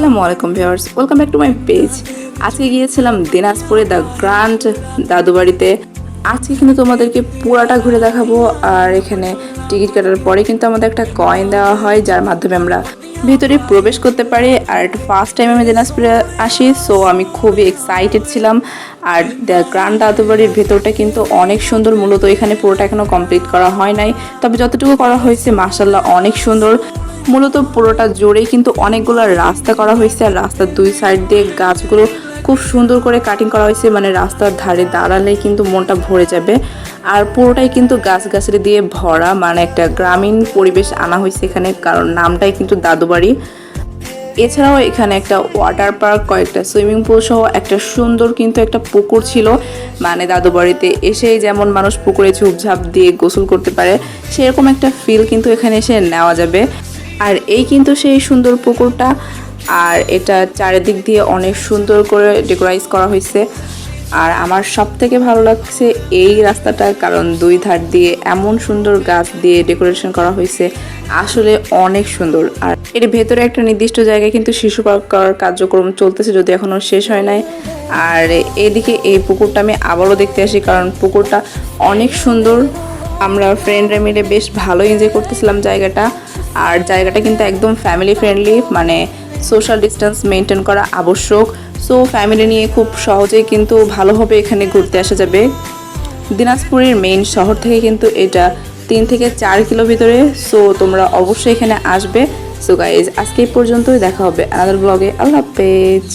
আসসালামু আলাইকুম viewers, welcome back to my page. আজকে গিয়েছিলাম দিনাজপুরে দ্য গ্র্যান্ড দাদু বাড়িতে আজকে কিন্তু তোমাদেরকে পুরাটা ঘুরে দেখাবো, আর এখানে টিকিট কাটার পরে কিন্তু আমাদের একটা কয়েন দেওয়া হয়, যার মাধ্যমে আমরা ভিতরে প্রবেশ করতে পারি। আর ফার্স্ট টাইম আমি দিনাজপুরে আসি সো আমি খুবই এক্সাইটেড ছিলাম। আর দ্য গ্র্যান্ড দাদু বাড়ির ভেতরটা কিন্তু অনেক সুন্দর, মূলত এখানে পুরোটা এখনও কমপ্লিট করা হয় নাই। তবে যতটুকু করা হয়েছে মাসাল্লাহ অনেক সুন্দর। মূলত পুরোটা জোরেই কিন্তু অনেকগুলো রাস্তা করা হয়েছে আর রাস্তার দুই সাইড দিয়ে গাছগুলো খুব সুন্দর করে কাটিং করা হয়েছে মানে রাস্তার ধারে দাঁড়ালেই কিন্তু মনটা ভরে যাবে। আর পুরোটাই কিন্তু গাছগাছালি দিয়ে ভরা মানে একটা গ্রামীণ পরিবেশ আনা হয়েছে এখানে, কারণ নামটাই কিন্তু দাদুবাড়ি। এছাড়াও এখানে একটা ওয়াটার পার্ক কয়েকটা সুইমিং পুল সহ একটা সুন্দর কিন্তু একটা পুকুর ছিল। মানে দাদু বাড়িতে এসেই যেমন মানুষ পুকুরে ঝুপঝাপ দিয়ে গোসল করতে পারে, সেরকম একটা ফিল কিন্তু এখানে এসে নেওয়া যাবে। আর এই কিন্তু সেই সুন্দর পুকুরটা, আর এটা চারিদিক দিয়ে অনেক সুন্দর করে ডেকোরাইজ করা হয়েছে। আর আমার সব থেকে ভালো লাগছে এই রাস্তাটা, কারণ দুই ধার দিয়ে এমন সুন্দর গাছ দিয়ে ডেকোরেশন করা হয়েছে, আসলে অনেক সুন্দর। আর এর ভেতরে একটা নির্দিষ্ট জায়গায় কিন্তু শিশু পার্ক করার কার্যক্রম চলতেছে যদি এখনও শেষ হয় নাই। আর এদিকে এই পুকুরটা আমি আবারও দেখতে আসি, কারণ পুকুরটা অনেক সুন্দর। আমরা ফ্রেন্ডরা মিলে বেশ ভালো এনজয় করতেছিলাম জায়গাটা। আর জায়গাটা কিন্তু একদম ফ্যামিলি ফ্রেন্ডলি মানে সোশ্যাল ডিস্টেন্স মেনটেন করা আবশ্যক। সো ফ্যামিলি নিয়ে খুব সহজেই কিন্তু ভালোভাবে এখানে ঘুরতে আসা যাবে। দিনাজপুরের মেইন শহর থেকে কিন্তু এটা তিন থেকে চার কিলো ভিতরে। সো তোমরা অবশ্যই এখানে আসবে। সো গাইজ আজকে এই পর্যন্তই। দেখা হবে আনাদার ব্লগে আল্লাহ হাফেজ।